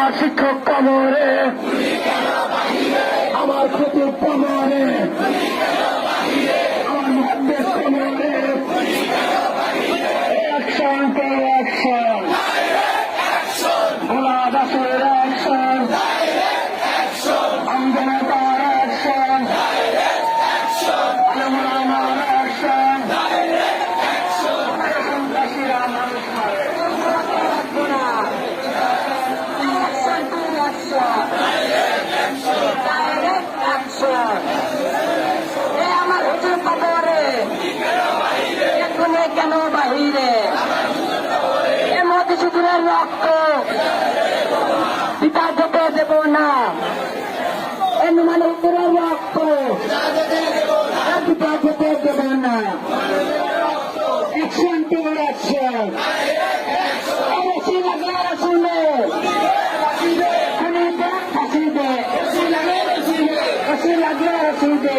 আমার শিক্ষক কবরে। এখনে কেন বাহিরে? এ মধুসূদনের রক্ত। পিতা যেতে দেব না। এ নুমান হুজুরের রক্ত। পিতা যেতে দেব না। অ্যাকশন টু অ্যাকশন ফাঁসি দে ফাঁসি দে ফাঁসি লাগে রসুলে